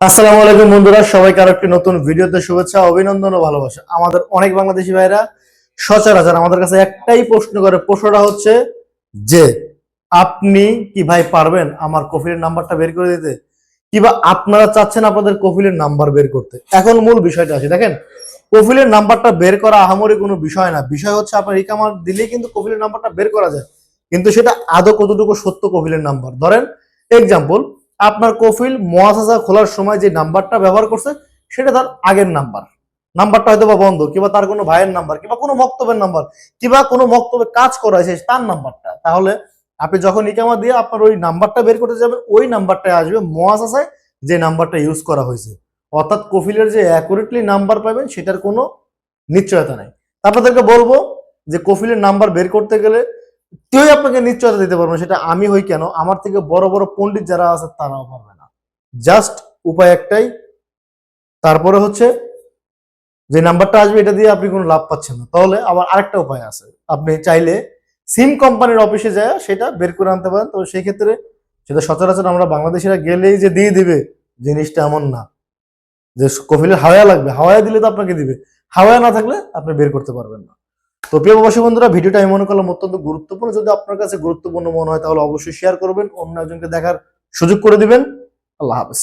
আসসালামু আলাইকুম বন্ধুরা, সবাইকে আরও একটি নতুন ভিডিওতে শুভেচ্ছা, অভিনন্দন ও ভালোবাসা। আমাদের অনেক বাংলাদেশি ভাইরা সচরাচর আমাদের কাছে একটাই প্রশ্ন করে, প্রশ্নটা হচ্ছে যে, আপনি কি ভাই পারবেন আমার কফিলের নাম্বারটা বের করে দিতে? কিবা আপনারা চাচ্ছেন আপনাদের কফিলের নাম্বার বের করতে? এখন মূল বিষয়টা আছে দেখেন, কফিলের নাম্বারটা বের করা আহামরি কোনো বিষয় না। বিষয় হচ্ছে আপনার রিকামার দিলেই কিন্তু কফিলের নাম্বারটা বের করা যায়। কিন্তু সেটা আদৌ কতটুকু সত্য কফিলের নাম্বার? ধরেন এক্সাম্পল আপনার কফিল মহাসাসা খোলার সময় যে নাম্বারটা ব্যবহার করছে, সেটা তার আগের নাম্বার। নাম্বারটা হয়তো বা বন্ধ, কিংবা তার কোনো ভাইয়ের নাম্বার, কিংবা কোনো মক্তবের নাম্বার, কিংবা কোনো মক্তবে কাজ করা হয়েছে, তার নাম্বারটা। তাহলে আপনি যখন ইকামা দিয়ে আপনার ওই নাম্বারটা বের করতে যাবেন, ওই নাম্বারটায় আসবে মহাসাসায় যে নাম্বারটা ইউজ করা হয়েছে। অর্থাৎ কফিলের যে অ্যাকুরেটলি নাম্বার পাবেন, সেটার কোনো নিশ্চয়তা নাই। আপনাদেরকে বলব যে কফিলের নাম্বার বের করতে গেলে কেউই আপনাকে নিশ্চয়তা দিতে পারবে সেটা আমি হই কেন? আমার থেকে বড় বড় পণ্ডিত যারা আছে, তারাও পারবে না। জাস্ট উপায় একটাই, তারপরে হচ্ছে যে নাম্বারটা আসবে, এটা দিয়ে আপনি কোনো লাভ পাচ্ছেন না। তাহলে আবার আরেকটা উপায় আছে। আপনি চাইলে সিম কোম্পানির অফিসে যায় সেটা বের করে আনতে পারেন। তো সেই ক্ষেত্রে সেটা সচরাচর আমরা বাংলাদেশিরা গেলেই যে দিয়ে দিবে জিনিসটা এমন না। যে কফিলের হাওয়া লাগবে হাওয়ায় দিলে তো আপনাকে দিবে। হাওয়ায় না থাকলে আপনি বের করতে পারবেন না। তো প্রিয় প্রবাসী বন্ধুরা, ভিডিওটা আমি মনে করলাম অত্যন্ত গুরুত্বপূর্ণ। যদি আপনার কাছে গুরুত্বপূর্ণ মনে হয়, তাহলে অবশ্যই শেয়ার করবেন, অন্য একজনকে দেখার সুযোগ করে দিবেন। আল্লাহ হাফেজ।